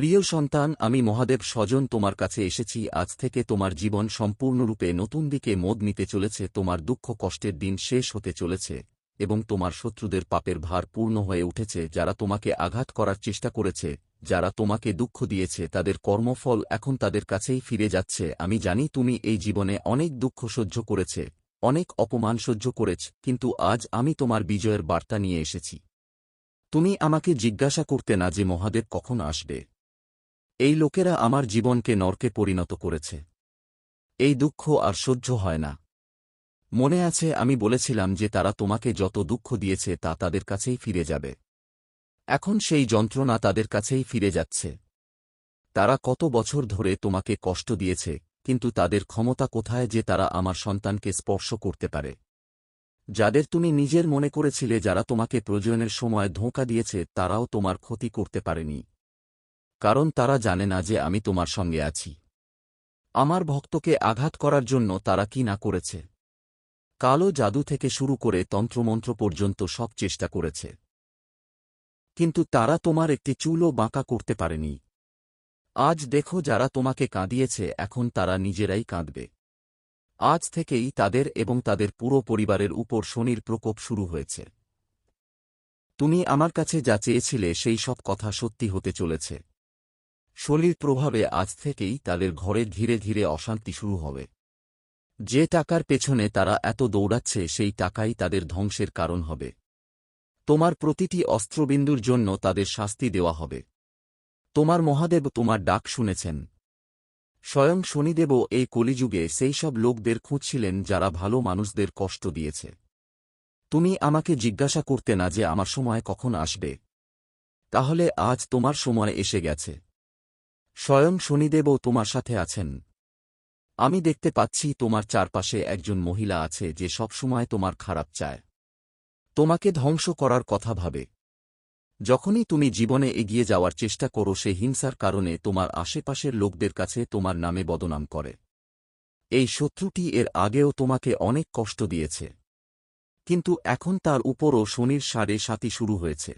প্রিয় সন্তান, আমি মহাদেব স্বজন তোমার কাছে এসেছি। আজ থেকে তোমার জীবন সম্পূর্ণরূপে নতুন দিকে মোদ নিতে চলেছে। তোমার দুঃখ কষ্টের দিন শেষ হতে চলেছে এবং তোমার শত্রুদের পাপের ভার পূর্ণ হয়ে উঠেছে। যারা তোমাকে আঘাত করার চেষ্টা করেছে, যারা তোমাকে দুঃখ দিয়েছে, তাদের কর্মফল এখন তাদের কাছেই ফিরে যাচ্ছে। আমি জানি তুমি এই জীবনে অনেক দুঃখ সহ্য করেছে, অনেক অপমান সহ্য করেছ, কিন্তু আজ আমি তোমার বিজয়ের বার্তা নিয়ে এসেছি। তুমি আমাকে জিজ্ঞাসা করতে না যে মহাদেব কখন আসবে। এই লোকেরা আমার জীবনকে নরকে পরিণত করেছে। এই দুঃখ আর সহ্য হয় না। মনে আছে, আমি বলেছিলাম যে তারা তোমাকে যত দুঃখ দিয়েছে তা তাদের কাছেই ফিরে যাবে। এখন সেই যন্ত্রণা তাদের কাছেই ফিরে যাচ্ছে। তারা কত বছর ধরে তোমাকে কষ্ট দিয়েছে, কিন্তু তাদের ক্ষমতা কোথায় যে তারা আমার সন্তানকে স্পর্শ করতে পারে? যাদের তুমি নিজের মনে করেছিলে যারা তোমাকে প্রয়োজনের সময় ধোঁকা দিয়েছে, তারাও তোমার ক্ষতি করতে পারেনি। কারণ তারা জানে না যে আমি তোমার সঙ্গে আছি। আমার ভক্তকে আঘাত করার জন্য তারা কি না করেছে। কালো জাদু থেকে শুরু করে তন্ত্রমন্ত্র পর্যন্ত সব চেষ্টা করেছে। কিন্তু তারা তোমার একটি চুলও বাঁকা করতে পারেনি। আজ দেখো যারা তোমাকে কাঁদিয়েছে, এখন তারা নিজেরাই কাঁদবে। আজ থেকেই তাদের এবং তাদের পুরো পরিবারের উপর শনির প্রকোপ শুরু হয়েছে। তুমি আমার কাছে যা চেয়েছিলে, সেই সব কথা সত্যি হতে চলেছে। শনির প্রভাবে আজ থেকেই তাদের ঘরে ধীরে ধীরে অশান্তি শুরু হবে। যে টাকার পেছনে তারা এত দৌড়াচ্ছে সেই টাকাই তাদের ধ্বংসের কারণ হবে। তোমার প্রতিটি অস্ত্রবিন্দুর জন্য তাদের শাস্তি দেওয়া হবে। তোমার মহাদেব তোমার ডাক শুনেছেন। স্বয়ং শনিদেবও এই কলিযুগে সেই সব লোকদের খুঁজছিলেন যারা ভালো মানুষদের কষ্ট দিয়েছে। তুমি আমাকে জিজ্ঞাসা করতে না যে আমার সময় কখন আসবে। তাহলে আজ তোমার সময় এসে গেছে। স্বয়ং শনিদেবও তোমার সাথে আছেন। আমি দেখতে পাচ্ছি তোমার চারপাশে একজন মহিলা আছে যে সবসময় তোমার খারাপ চায়। তোমাকে ধ্বংস করার কথা ভাবে। যখনই তুমি জীবনে এগিয়ে যাওয়ার চেষ্টা করো সে হিংসার কারণে তোমার আশেপাশের লোকদের কাছে তোমার নামে বদনাম করে। এই শত্রুটি এর আগেও তোমাকে অনেক কষ্ট দিয়েছে। কিন্তু এখন তার উপরও শনির সাড়ে সাতি শুরু হয়েছে।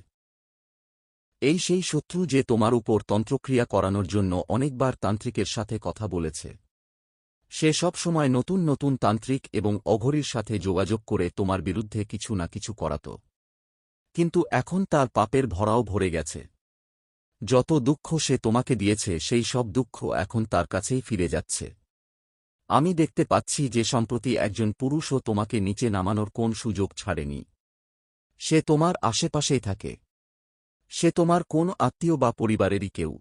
এই সেই শত্রু যে তোমার উপর তন্ত্রক্রিয়া করানোর জন্য অনেকবার তান্ত্রিকের সাথে কথা বলেছে। সে সব সময় নতুন নতুন তান্ত্রিক এবং অঘরীর সাথে যোগাযোগ করে তোমার বিরুদ্ধে কিছু না কিছু করাত। কিন্তু এখন তার পাপের ভরাও ভরে গেছে। যত দুঃখ সে তোমাকে দিয়েছে, সেই সব দুঃখ এখন তার কাছেই ফিরে যাচ্ছে। আমি দেখতে পাচ্ছি যে সম্প্রতি একজন পুরুষও তোমাকে নিচে নামানোর কোন সুযোগ ছাড়েনি। সে তোমার আশেপাশেই থাকে। সে তোমার কোন আত্মীয় বা পরিবারেরই কেউ।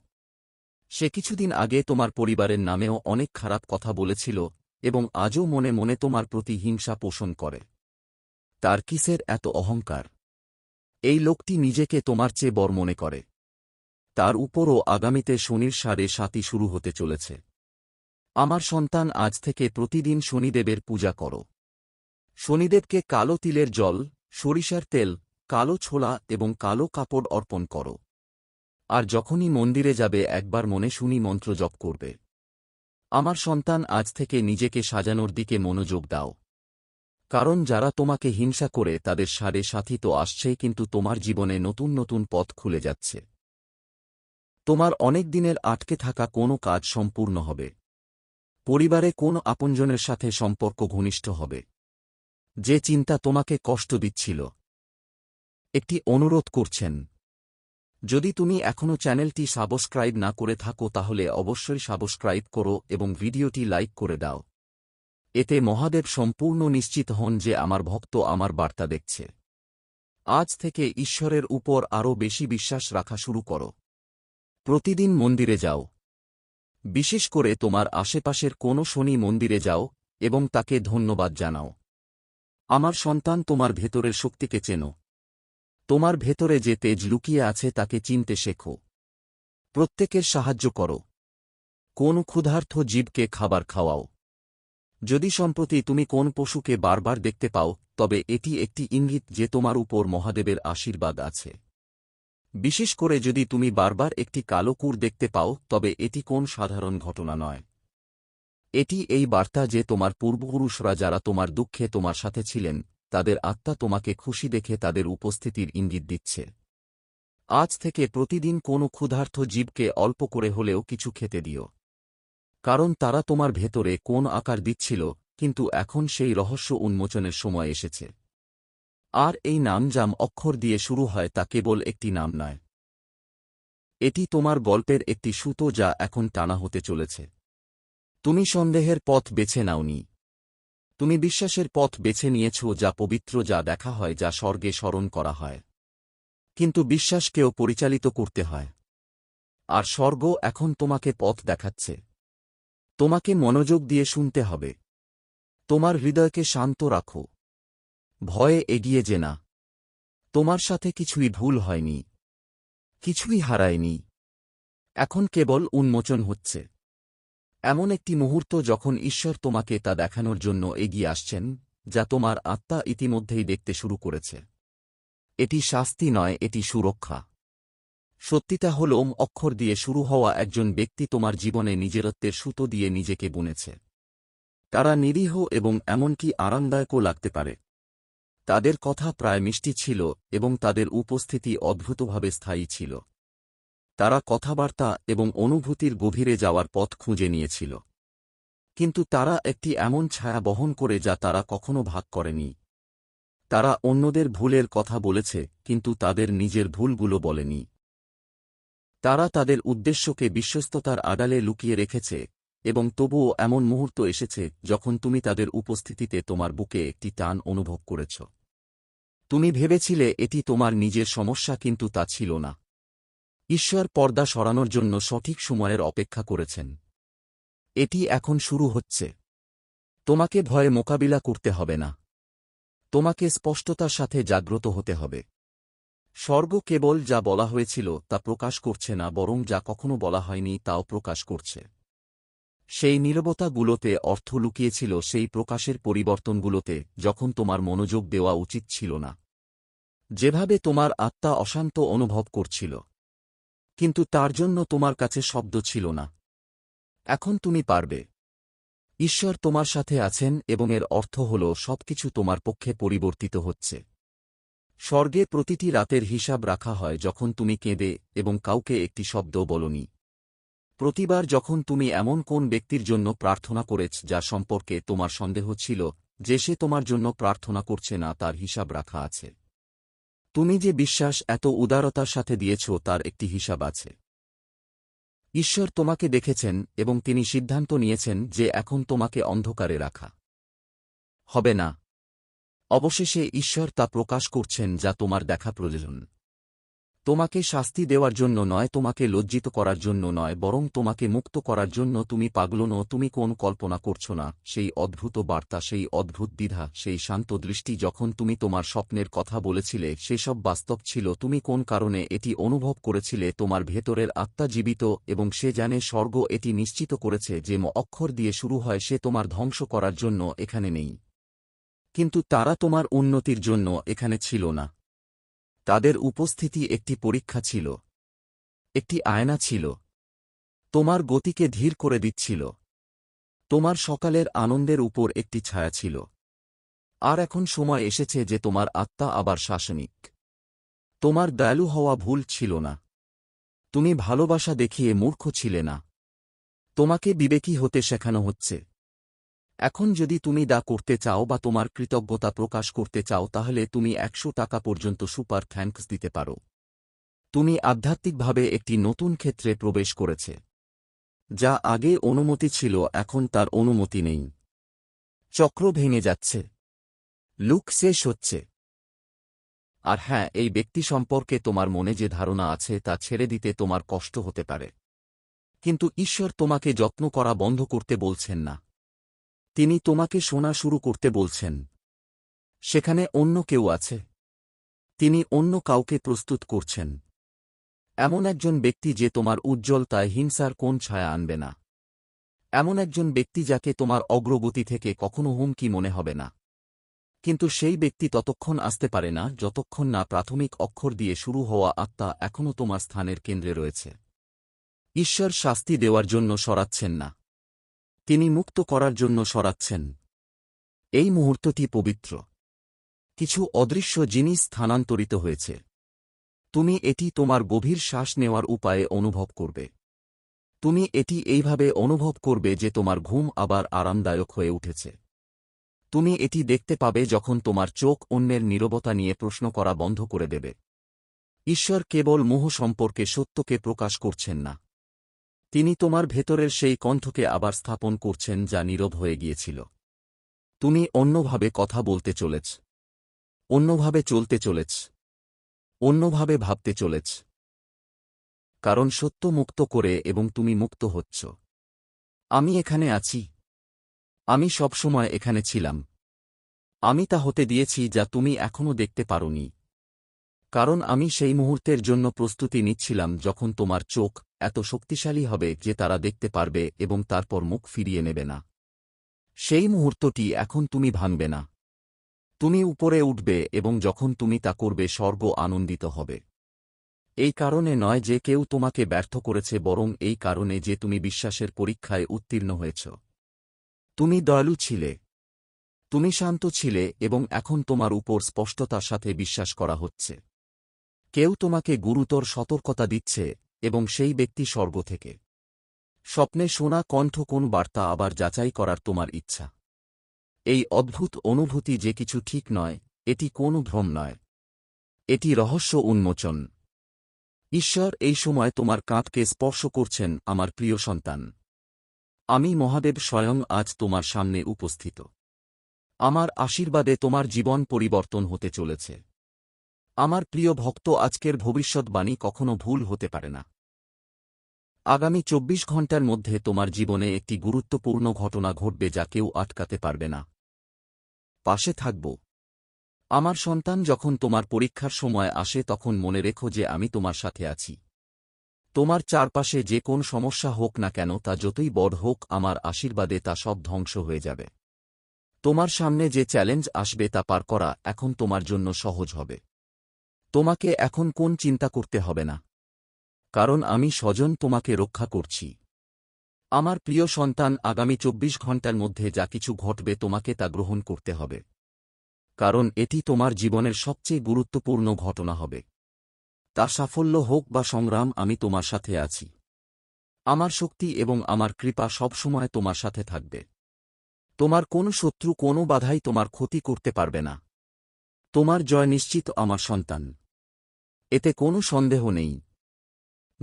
সে কিছুদিন আগে তোমার পরিবারের নামেও অনেক খারাপ কথা বলেছিল এবং আজও মনে মনে তোমার প্রতি হিংসা পোষণ করে। তার কিসের এত অহংকার? এই লোকটি নিজেকে তোমার চেয়ে বর মনে করে। তার উপরও আগামীতে শনির সারে সাতি শুরু হতে চলেছে। আমার সন্তান আজ থেকে প্রতিদিন শনিদেবের পূজা করো। শনিদেবকে কালো তিলের জল, সরিষার তেল কালো ছোলা এবং কালো কাপড় অর্পণ করো। আর যখনই মন্দিরে যাবে একবার মনে শুনি মন্ত্র জপ করবে। আমার সন্তান আজ থেকে নিজেকে সাজানোর দিকে মনোযোগ দাও। কারণ যারা তোমাকে হিংসা করে তাদের সারে সাথী তো আসছেই কিন্তু তোমার জীবনে নতুন নতুন পথ খুলে যাচ্ছে। তোমার অনেক দিনের আটকে থাকা কোনো কাজ সম্পূর্ণ হবে। পরিবারে কোন আপনজনের সাথে সম্পর্ক ঘনিষ্ঠ হবে। যে চিন্তা তোমাকে কষ্ট দিচ্ছিল। একটি অনুরোধ করছেন। যদি তুমি এখনও চ্যানেলটি সাবস্ক্রাইব না করে থাকো তাহলে অবশ্যই সাবস্ক্রাইব করো এবং ভিডিওটি লাইক করে দাও। এতে মহাদেব সম্পূর্ণ নিশ্চিত হন যে আমার ভক্ত আমার বার্তা দেখছে। আজ থেকে ঈশ্বরের উপর আরও বেশি বিশ্বাস রাখা শুরু করো। প্রতিদিন মন্দিরে যাও। বিশেষ করে তোমার আশেপাশের কোনো শনি মন্দিরে যাও এবং তাকে ধন্যবাদ জানাও। আমার সন্তান তোমার ভেতরের শক্তিকে চেনো। তোমার ভেতরে যে তেজ লুকিয়ে আছে তাকে চিনতে শেখো। প্রত্যেকের সাহায্য করো। কোন ক্ষুধার্থ জীবকে খাবার খাওয়াও। যদি সম্প্রতি তুমি কোন পশুকে বারবার দেখতে পাও, তবে এটি একটি ইঙ্গিত যে তোমার উপর মহাদেবের আশীর্বাদ আছে। বিশেষ করে যদি তুমি বারবার একটি কালো কুর দেখতে পাও, তবে এটি কোন সাধারণ ঘটনা নয়। এটি এই বার্তা যে তোমার পূর্বপুরুষরা যারা তোমার দুঃখে তোমার সাথে ছিলেন তাদের আত্মা তোমাকে খুশি দেখে তাদের উপস্থিতির ইঙ্গিত দিচ্ছে। আজ থেকে প্রতিদিন কোনো ক্ষুধার্থ জীবকে অল্প করে হলেও কিছু খেতে দিও। কারণ তারা তোমার ভেতরে কোন আকার দিচ্ছিল, কিন্তু এখন সেই রহস্য উন্মোচনের সময় এসেছে। আর এই নাম জাম অক্ষর দিয়ে শুরু হয় তা কেবল একটি নাম নয়। এটি তোমার গল্পের একটি সুতো যা এখন টানা হতে চলেছে। তুমি সন্দেহের পথ বেছে নাওনি। তুমি বিশ্বাসের পথ বেছে নিয়েছ যা পবিত্র, যা দেখা হয়, যা স্বর্গে স্মরণ করা হয়। কিন্তু বিশ্বাসকেও পরিচালিত করতে হয়। আর স্বর্গ এখন তোমাকে পথ দেখাচ্ছে। তোমাকে মনোযোগ দিয়ে শুনতে হবে। তোমার হৃদয়কে শান্ত রাখো। ভয়ে এগিয়ে যে না তোমার সাথে কিছুই ভুল হয়নি। কিছুই হারায়নি। এখন কেবল উন্মোচন হচ্ছে। এমন একটি মুহূর্ত যখন ঈশ্বর তোমাকে তা দেখানোর জন্য এগিয়ে আসছেন, যা তোমার আত্মা ইতিমধ্যেই দেখতে শুরু করেছে। এটি শাস্তি নয়, এটি সুরক্ষা। সত্যিটা হল, ওম অক্ষর দিয়ে শুরু হওয়া একজন ব্যক্তি তোমার জীবনে নিজেরত্বের সুতো দিয়ে নিজেকে বুনেছে। তারা নিরীহ এবং এমনকি আরামদায়কও লাগতে পারে। তাদের কথা প্রায় মিষ্টি ছিল এবং তাদের উপস্থিতি অদ্ভুতভাবে স্থায়ী ছিল। তারা কথাবার্তা এবং অনুভূতির গভীরে যাওয়ার পথ খুঁজে নিয়েছিল। কিন্তু তারা একটি এমন ছায়া বহন করে যা তারা কখনো ভাগ করেনি। তারা অন্যদের ভুলের কথা বলেছে, কিন্তু তাদের নিজের ভুলগুলো বলেনি। তারা তাদের উদ্দেশ্যকে বিশ্বস্ততার আড়ালে লুকিয়ে রেখেছে, এবং তবুও এমন মুহূর্ত এসেছে যখন তুমি তাদের উপস্থিতিতে তোমার বুকে একটি টান অনুভব করেছ। তুমি ভেবেছিলে এটি তোমার নিজের সমস্যা, কিন্তু তা ছিল না। ঈশ্বর পর্দা সরানোর জন্য সঠিক সময়ের অপেক্ষা করেছেন। এটি এখন শুরু হচ্ছে। তোমাকে ভয়ে মোকাবিলা করতে হবে না। তোমাকে স্পষ্টতার সাথে জাগ্রত হতে হবে। স্বর্গ কেবল যা বলা হয়েছিল তা প্রকাশ করছে না, বরং যা কখনো বলা হয়নি তাও প্রকাশ করছে। সেই নীরবতাগুলোতে অর্থ লুকিয়েছিল, সেই প্রকাশের পরিবর্তনগুলোতে যখন তোমার মনোযোগ দেওয়া উচিত ছিল না। যেভাবে তোমার আত্মা অশান্ত অনুভব করছিল কিন্তু তার জন্য তোমার কাছে শব্দ ছিল না। এখন তুমি পারবে। ঈশ্বর তোমার সাথে আছেন এবং এর অর্থ হল সবকিছু তোমার পক্ষে পরিবর্তিত হচ্ছে। স্বর্গে প্রতিটি রাতের হিসাব রাখা হয় যখন তুমি কেঁদে এবং কাউকে একটি শব্দ বলনি। প্রতিবার যখন তুমি এমন কোন ব্যক্তির জন্য প্রার্থনা করেছ যা সম্পর্কে তোমার সন্দেহ ছিল, যে সে তোমার জন্য প্রার্থনা করছে না, তার হিসাব রাখা আছে। তুমি যে বিশ্বাস এত উদারতার সাথে দিয়েছ তার একটি হিসাব আছে। ঈশ্বর তোমাকে দেখেছেন এবং তিনি সিদ্ধান্ত নিয়েছেন যে এখন তোমাকে অন্ধকারে রাখা হবে না। অবশেষে ঈশ্বর তা প্রকাশ করছেন যা তোমার দেখা প্রয়োজন। তোমাকে শাস্তি দেওয়ার জন্য নয়, তোমাকে লজ্জিত করার জন্য নয়, বরং তোমাকে মুক্ত করার জন্য তুমি পাগলনো তুমি কোন কল্পনা করছ না। সেই অদ্ভুত বার্তা, সেই অদ্ভুত দ্বিধা, সেই শান্ত দৃষ্টি যখন তুমি তোমার স্বপ্নের কথা বলেছিলে, সেসব বাস্তব ছিল। তুমি কোন কারণে এটি অনুভব করেছিলে? তোমার ভেতরের আত্মা জীবিত, এবং সে জানে স্বর্গ এটি নিশ্চিত করেছে যে ম অক্ষর দিয়ে শুরু হয়, সে তোমার ধ্বংস করার জন্য এখানে নেই। কিন্তু তারা তোমার উন্নতির জন্য এখানে ছিল না। তাদের উপস্থিতি একটি পরীক্ষা ছিল। একটি আয়না ছিল। তোমার গতিকে ধীর করে দিচ্ছিল। তোমার সকালের আনন্দের উপর একটি ছায়া ছিল। আর এখন সময় এসেছে যে তোমার আত্মা আবার শাসনিক। তোমার দয়ালু হওয়া ভুল ছিল না। তুমি ভালোবাসা দেখিয়ে মূর্খ ছিলে না। তোমাকে বিবেকী হতে শেখানো হচ্ছে। এখন যদি তুমি দা করতে চাও বা তোমার কৃতজ্ঞতা প্রকাশ করতে চাও, তাহলে তুমি একশো টাকা পর্যন্ত সুপার থ্যাঙ্কস দিতে পারো। তুমি আধ্যাত্মিকভাবে একটি নতুন ক্ষেত্রে প্রবেশ করেছে, যা আগে অনুমতি ছিল, এখন তার অনুমতি নেই। চক্র ভেঙে যাচ্ছে। লুক শেষ হচ্ছে। আর হ্যাঁ এই ব্যক্তি সম্পর্কে তোমার মনে যে ধারণা আছে, তা ছেড়ে দিতে তোমার কষ্ট হতে পারে। কিন্তু ঈশ্বর তোমাকে যত্ন করা বন্ধ করতে বলছেন না। তিনি তোমাকে শোনা শুরু করতে বলছেন। সেখানে অন্য কেউ আছে। তিনি অন্য কাউকে প্রস্তুত করছেন। এমন একজন ব্যক্তি যে তোমার উজ্জ্বলতায় হিংসার কোন ছায়া আনবে না। এমন একজন ব্যক্তি যাকে তোমার অগ্রগতি থেকে কখনো হুমকি মনে হবে না। কিন্তু সেই ব্যক্তি ততক্ষণ আসতে পারে না, যতক্ষণ না প্রাথমিক অক্ষর দিয়ে শুরু হওয়া আত্মা এখনও তোমার স্থানের কেন্দ্রে রয়েছে। ঈশ্বর শাস্তি দেওয়ার জন্য সরাচ্ছেন না। তিনি মুক্ত করার জন্য সরাচ্ছেন। এই মুহূর্তটি পবিত্র। কিছু অদৃশ্য জিনিস স্থানান্তরিত হয়েছে। তুমি এটি তোমার গভীর শ্বাস নেওয়ার উপায়ে অনুভব করবে। তুমি এটি এইভাবে অনুভব করবে যে তোমার ঘুম আবার আরামদায়ক হয়ে উঠেছে। তুমি এটি দেখতে পাবে যখন তোমার চোখ অন্যের নীরবতা নিয়ে প্রশ্ন করা বন্ধ করে দেবে। ঈশ্বর কেবল মোহ সম্পর্কে সত্যকে প্রকাশ করছেন না। তিনি তোমার ভেতরের সেই কণ্ঠকে আবার স্থাপন করছেন যা নীরব হয়ে গিয়েছিল। তুমি অন্যভাবে কথা বলতে চলেছ। অন্যভাবে চলতে চলেছ। অন্যভাবে ভাবতে চলেছ। কারণ সত্য মুক্ত করে এবং তুমি মুক্ত হচ্ছ। আমি এখানে আছি। আমি সবসময় এখানে ছিলাম। আমি তা হতে দিয়েছি যা তুমি এখনও দেখতে পারোনি। কারণ আমি সেই মুহূর্তের জন্য প্রস্তুতি নিচ্ছিলাম যখন তোমার চোখ এত শক্তিশালী হবে যে তারা দেখতে পারবে এবং তারপর মুখ ফিরিয়ে নেবে না। সেই মুহূর্তটি এখন তুমি ভাঙবে না। তুমি উপরে উঠবে এবং যখন তুমি তা করবে স্বর্গ আনন্দিত হবে। এই কারণে নয় যে কেউ তোমাকে ব্যর্থ করেছে, বরং এই কারণে যে তুমি বিশ্বাসের পরীক্ষায় উত্তীর্ণ হয়েছ। তুমি দয়ালু ছিলে। তুমি শান্ত ছিলে এবং এখন তোমার উপর স্পষ্টতার সাথে বিশ্বাস করা হচ্ছে। কেউ তোমাকে গুরুতর সতর্কতা দিচ্ছে এবং সেই ব্যক্তি স্বর্গ থেকে। স্বপ্নে শোনা কণ্ঠ কোন বার্তা আবার যাচাই করার তোমার ইচ্ছা? এই অদ্ভুত অনুভূতি যে কিছু ঠিক নয়, এটি কোনো ভ্রম নয়। এটি রহস্য উন্মোচন। ঈশ্বর এই সময় তোমার কাঁধকে স্পর্শ করছেন, আমার প্রিয় সন্তান। আমি মহাদেব স্বয়ং আজ তোমার সামনে উপস্থিত। আমার আশীর্বাদে তোমার জীবন পরিবর্তন হতে চলেছে। আমার প্রিয় ভক্ত আজকের ভবিষ্যৎবাণী কখনো ভুল হতে পারে না। আগামী চব্বিশ ঘণ্টার মধ্যে তোমার জীবনে একটি গুরুত্বপূর্ণ ঘটনা ঘটবে যা কেউ আটকাতে পারবে না। পাশে থাকব। আমার সন্তান যখন তোমার পরীক্ষার সময় আসে তখন মনে রেখো যে আমি তোমার সাথে আছি। তোমার চারপাশে যে কোন সমস্যা হোক না কেন তা যতই বড় হোক আমার আশীর্বাদে তা সব ধ্বংস হয়ে যাবে। তোমার সামনে যে চ্যালেঞ্জ আসবে তা পার করা এখন তোমার জন্য সহজ হবে। তোমাকে এখন কোন চিন্তা করতে হবে না। কারণ আমি স্বজন তোমাকে রক্ষা করছি। আমার প্রিয় সন্তান, আগামী চব্বিশ ঘণ্টার মধ্যে যা কিছু ঘটবে তোমাকে তা গ্রহণ করতে হবে। কারণ এটি তোমার জীবনের সবচেয়ে গুরুত্বপূর্ণ ঘটনা হবে। তা সাফল্য হোক বা সংগ্রাম, আমি তোমার সাথে আছি। আমার শক্তি এবং আমার কৃপা সবসময় তোমার সাথে থাকবে। তোমার কোন শত্রু কোনো বাধাই তোমার ক্ষতি করতে পারবে না। তোমার জয় নিশ্চিত আমার সন্তান। এতে কোনো সন্দেহ নেই।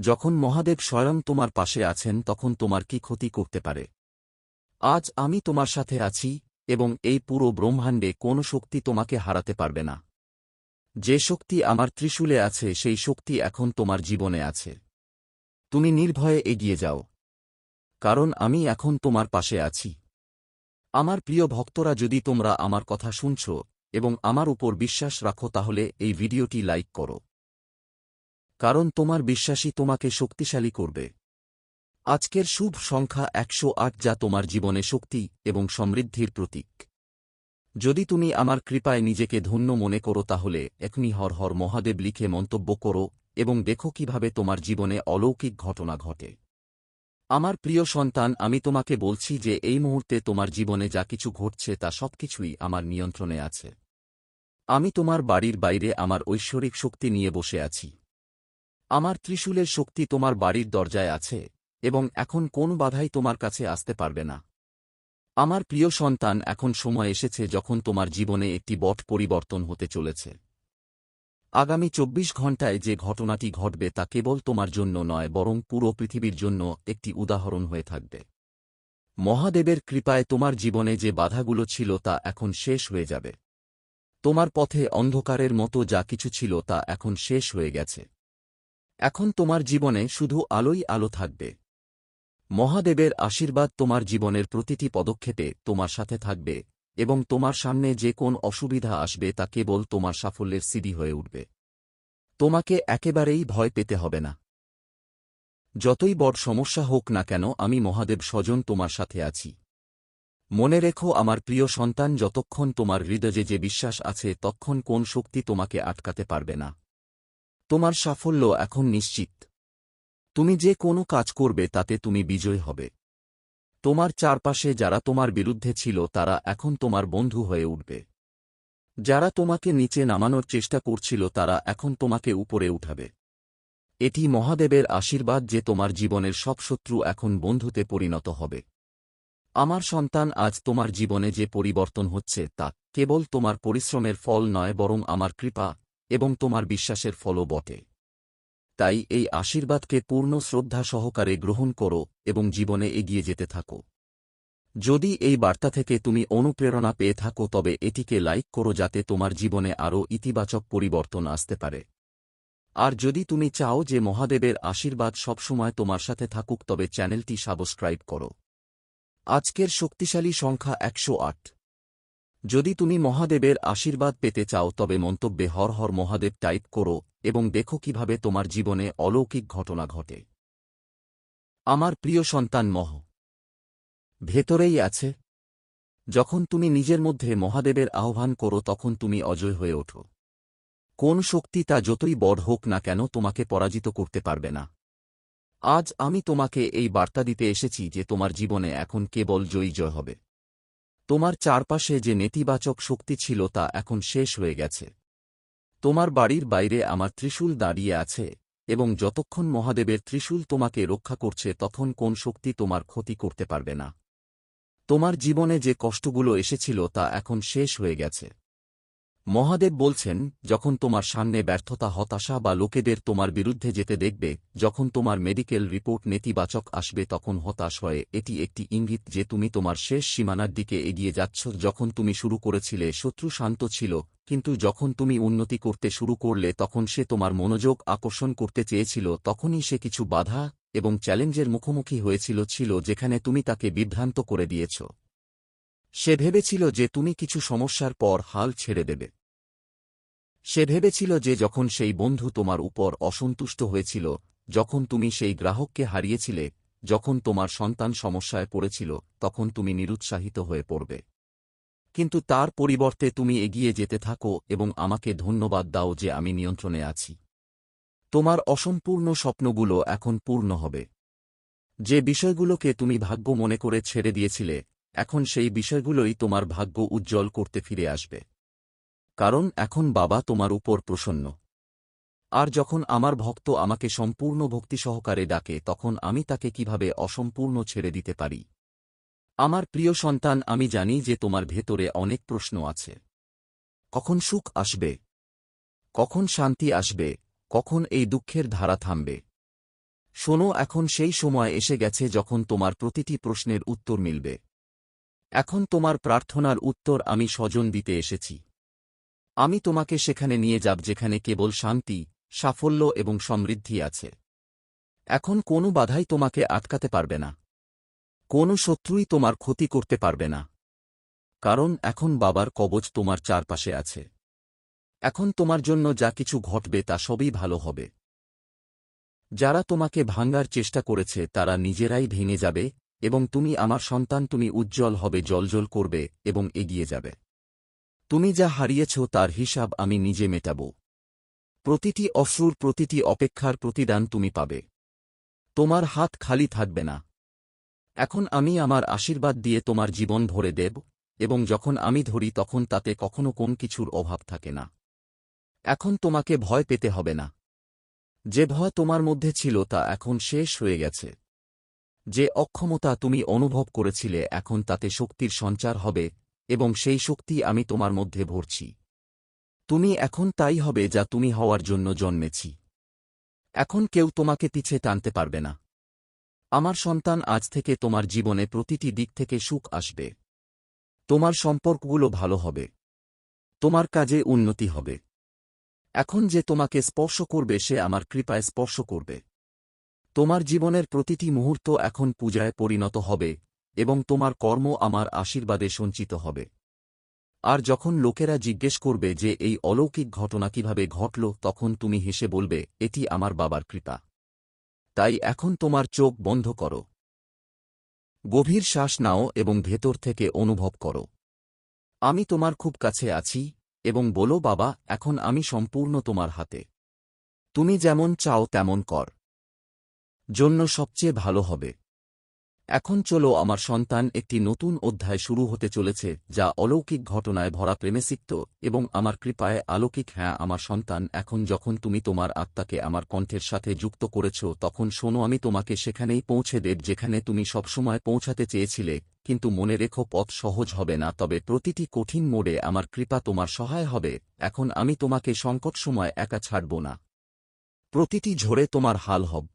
যখন মহাদেব স্বয়ং তোমার পাশে আছেন তখন তোমার কি ক্ষতি করতে পারে? আজ আমি তোমার সাথে আছি এবং এই পুরো ব্রহ্মাণ্ডে কোনো শক্তি তোমাকে হারাতে পারবে না। যে শক্তি আমার ত্রিশূলে আছে, সেই শক্তি এখন তোমার জীবনে আছে। তুমি নির্ভয়ে এগিয়ে যাও। কারণ আমি এখন তোমার পাশে আছি। আমার প্রিয় ভক্তরা, যদি তোমরা আমার কথা শুনছ এবং আমার উপর বিশ্বাস রাখো, তাহলে এই ভিডিওটি লাইক করো। কারণ তোমার বিশ্বাসী তোমাকে শক্তিশালী করবে। আজকের শুভ সংখ্যা একশো আট যা তোমার জীবনে শক্তি এবং সমৃদ্ধির প্রতীক। যদি তুমি আমার কৃপায় নিজেকে ধন্য মনে করো তাহলে এখনি হর হর মহাদেব লিখে মন্তব্য করো এবং দেখো কীভাবে তোমার জীবনে অলৌকিক ঘটনা ঘটে। আমার প্রিয় সন্তান, আমি তোমাকে বলছি যে এই মুহূর্তে তোমার জীবনে যা কিছু ঘটছে তা সবকিছুই আমার নিয়ন্ত্রণে আছে। আমি তোমার বাড়ির বাইরে আমার ঐশ্বরিক শক্তি নিয়ে বসে আছি। আমার ত্রিশূলের শক্তি তোমার বাড়ির দরজায় আছে, এবং এখন কোন বাধাই তোমার কাছে আসতে পারবে না। আমার প্রিয় সন্তান, এখন সময় এসেছে যখন তোমার জীবনে একটি বট পরিবর্তন হতে চলেছে। আগামী চব্বিশ ঘণ্টায় যে ঘটনাটি ঘটবে তা কেবল তোমার জন্য নয়, বরং পুরো পৃথিবীর জন্য একটি উদাহরণ হয়ে থাকবে। মহাদেবের কৃপায় তোমার জীবনে যে বাধাগুলো ছিল তা এখন শেষ হয়ে যাবে। তোমার পথে অন্ধকারের মতো যা কিছু ছিল তা এখন শেষ হয়ে গেছে। এখন তোমার জীবনে শুধু আলোই আলো থাকবে। মহাদেবের আশীর্বাদ তোমার জীবনের প্রতিটি পদক্ষেপে তোমার সাথে থাকবে এবং তোমার সামনে যে কোন অসুবিধা আসবে তা কেবল তোমার সাফল্যের সিডি হয়ে উঠবে। তোমাকে একেবারেই ভয় পেতে হবে না। যতই বড় সমস্যা হোক না কেন আমি মহাদেব স্বজন তোমার সাথে আছি। মনে রেখো আমার প্রিয় সন্তান, যতক্ষণ তোমার হৃদয়ে যে বিশ্বাস আছে তখন কোন শক্তি তোমাকে আটকাতে পারবে না। তোমার সাফল্য এখন নিশ্চিত। তুমি যে কোনো কাজ করবে তাতে তুমি বিজয় হবে। তোমার চারপাশে যারা তোমার বিরুদ্ধে ছিল তারা এখন তোমার বন্ধু হয়ে উঠবে। যারা তোমাকে নিচে নামানোর চেষ্টা করছিল তারা এখন তোমাকে উপরে উঠাবে। এটি মহাদেবের আশীর্বাদ যে তোমার জীবনের সব শত্রু এখন বন্ধুতে পরিণত হবে। আমার সন্তান আজ তোমার জীবনে যে পরিবর্তন হচ্ছে তা কেবল তোমার পরিশ্রমের ফল নয় বরং আমার কৃপা। এবং তোমার বিশ্বাসের ফলও বটে। তাই এই আশীর্বাদকে পূর্ণ শ্রদ্ধা সহকারে গ্রহণ করো এবং জীবনে এগিয়ে যেতে থাকো। যদি এই বার্তা থেকে তুমি অনুপ্রেরণা পেয়ে থাকো, তবে এটিকে লাইক করো যাতে তোমার জীবনে আরও ইতিবাচক পরিবর্তন আসতে পারে। আর যদি তুমি চাও যে মহাদেবের আশীর্বাদ সবসময় তোমার সাথে থাকুক, তবে চ্যানেলটি সাবস্ক্রাইব করো। আজকের শক্তিশালী সংখ্যা একশো আট। যদি তুমি মহাদেবের আশীর্বাদ পেতে চাও তবে মন্তব্যে হর হর মহাদেব টাইপ করো এবং দেখো কীভাবে তোমার জীবনে অলৌকিক ঘটনা ঘটে। আমার প্রিয় সন্তান মহ, ভেতরেই আছে। যখন তুমি নিজের মধ্যে মহাদেবের আহ্বান করো তখন তুমি অজয় হয়ে ওঠো। কোন শক্তি তা যতই বড় হোক না কেন তোমাকে পরাজিত করতে পারবে না। আজ আমি তোমাকে এই বার্তা দিতে এসেছি যে তোমার জীবনে এখন কেবল জয়ী জয় হবে। তোমার চারপাশে যে নেতিবাচক শক্তি ছিল তা এখন শেষ হয়ে গেছে। তোমার বাড়ির বাইরে আমার ত্রিশূল দাঁড়িয়ে আছে, এবং যতক্ষণ মহাদেবের ত্রিশূল তোমাকে রক্ষা করছে তখন কোন শক্তি তোমার ক্ষতি করতে পারবে না। তোমার জীবনে যে কষ্টগুলো এসেছিল তা এখন শেষ হয়ে গেছে। মহাদেব বলছেন, যখন তোমার সামনে ব্যর্থতা, হতাশা বা লোকেদের তোমার বিরুদ্ধে যেতে দেখবে, যখন তোমার মেডিকেল রিপোর্ট নেতিবাচক আসবে, তখন হতাশ হয়ে, এটি একটি ইঙ্গিত যে তুমি তোমার শেষ সীমানার দিকে এগিয়ে যাচ্ছ। যখন তুমি শুরু করেছিলে, শত্রু শান্ত ছিল, কিন্তু যখন তুমি উন্নতি করতে শুরু করলে, তখন সে তোমার মনোযোগ আকর্ষণ করতে চেয়েছিল, তখনই সে কিছু বাধা এবং চ্যালেঞ্জের মুখোমুখি হয়েছিল, ছিল, যেখানে তুমি তাকে বিভ্রান্ত করে দিয়েছ। সে ভেবেছিল যে তুমি কিছু সমস্যার পর হাল ছেড়ে দেবে। সে ভেবেছিল যে যখন সেই বন্ধু তোমার উপর অসন্তুষ্ট হয়েছিল, যখন তুমি সেই গ্রাহককে হারিয়েছিলে, যখন তোমার সন্তান সমস্যায় পড়েছিল, তখন তুমি নিরুৎসাহিত হয়ে পড়বে। কিন্তু তার পরিবর্তে তুমি এগিয়ে যেতে থাকো এবং আমাকে ধন্যবাদ দাও যে আমি নিয়ন্ত্রণে আছি। তোমার অসম্পূর্ণ স্বপ্নগুলো এখন পূর্ণ হবে। যে বিষয়গুলোকে তুমি ভাগ্য মনে করে ছেড়ে দিয়েছিলে, এখন সেই বিষয়গুলোই তোমার ভাগ্য উজ্জ্বল করতে ফিরে আসবে। কারণ এখন বাবা তোমার উপর প্রসন্ন। আর যখন আমার ভক্ত আমাকে সম্পূর্ণ ভক্তি সহকারে ডাকে, তখন আমি তাকে কীভাবে অসম্পূর্ণ ছেড়ে দিতে পারি? আমার প্রিয় সন্তান, আমি জানি যে তোমার ভেতরে অনেক প্রশ্ন আছে। কখন সুখ আসবে? কখন শান্তি আসবে? কখন এই দুঃখের ধারা থামবে? শোনো, এখন সেই সময় এসে গেছে যখন তোমার প্রতিটি প্রশ্নের উত্তর মিলবে। এখন তোমার প্রার্থনার উত্তর আমি স্বজন দিতে এসেছি। আমি তোমাকে সেখানে নিয়ে যাব যেখানে কেবল শান্তি, সাফল্য এবং সমৃদ্ধি আছে। এখন কোনো বাধাই তোমাকে আটকাতে পারবে না। কোনো শত্রুই তোমার ক্ষতি করতে পারবে না। কারণ এখন বাবার কবচ তোমার চারপাশে আছে। এখন তোমার জন্য যা কিছু ঘটবে তা সবই ভালো হবে। যারা তোমাকে ভাঙ্গার চেষ্টা করেছে তারা নিজেরাই ভেঙে যাবে এবং তুমি আমার সন্তান, তুমি উজ্জ্বল হবে, জলজল করবে এবং এগিয়ে যাবে। তুমি যা হারিয়েছ তার হিসাব আমি নিজে মেটাব। প্রতিটি অশ্রুর প্রতিটি অপেক্ষার প্রতিদান তুমি পাবে। তোমার হাত খালি থাকবে না। এখন আমি আমার আশীর্বাদ দিয়ে তোমার জীবন ভরে দেব, এবং যখন আমি ধরি তখন তাতে কখনো কোন কিছুর অভাব থাকে না। এখন তোমাকে ভয় পেতে হবে না। যে ভয় তোমার মধ্যে ছিল তা এখন শেষ হয়ে গেছে। যে অক্ষমতা তুমি অনুভব করেছিলে এখন তাতে শক্তির সঞ্চার হবে এবং সেই শক্তি আমি তোমার মধ্যে ভরছি। তুমি এখন তাই হবে যা তুমি হওয়ার জন্য জন্মেছি। এখন কেউ তোমাকে পিছে টানতে পারবে না। আমার সন্তান আজ থেকে তোমার জীবনে প্রতিটি দিক থেকে সুখ আসবে। তোমার সম্পর্কগুলো ভালো হবে। তোমার কাজে উন্নতি হবে। এখন যে তোমাকে স্পর্শ করবে সে আমার কৃপায় স্পর্শ করবে। তোমার জীবনের প্রতিটি মুহূর্ত এখন পূজায় পরিণত হবে। এবং তোমার কর্ম আমার আশীর্বাদে সঞ্চিত হবে। আর যখন লোকেরা জিজ্ঞেস করবে যে এই অলৌকিক ঘটনা কীভাবে ঘটল, তখন তুমি হেসে বলবে, এটি আমার বাবার কৃপা। তাই এখন তোমার চোখ বন্ধ করো। গভীর শ্বাস নাও এবং ভেতর থেকে অনুভব করো। আমি তোমার খুব কাছে আছি এবং বলো, বাবা, এখন আমি সম্পূর্ণ তোমার হাতে। তুমি যেমন চাও তেমন কর। জন্য সবচেয়ে ভালো হবে। এখন চলো আমার সন্তান একটি নতুন অধ্যায় শুরু হতে চলেছে, যা অলৌকিক ঘটনায় ভরা প্রেমে সিক্ত, এবং আমার কৃপায় আলৌকিক হ্যাঁ আমার সন্তান, এখন যখন তুমি তোমার আত্মাকে আমার কণ্ঠের সাথে যুক্ত করেছ, তখন শোনো, আমি তোমাকে সেখানেই পৌঁছে দেব যেখানে তুমি সবসময় পৌঁছাতে চেয়েছিলে, কিন্তু মনে রেখো, পথ সহজ হবে না, তবে প্রতিটি কঠিন মোড়ে আমার কৃপা তোমার সহায় হবে, এখন আমি তোমাকে সংকট সময় একা ছাড়ব না। প্রতিটি ঝড়ে তোমার হাল হব।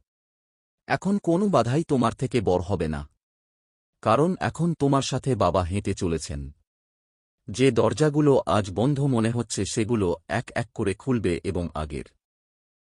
এখন কোনো বাধাই তোমার থেকে বড় হবে না। কারণ এখন তোমার সাথে বাবা হেঁটে চলেছেন। যে দরজাগুলো আজ বন্ধ মনে হচ্ছে সেগুলো এক এক করে খুলবে এবং আগের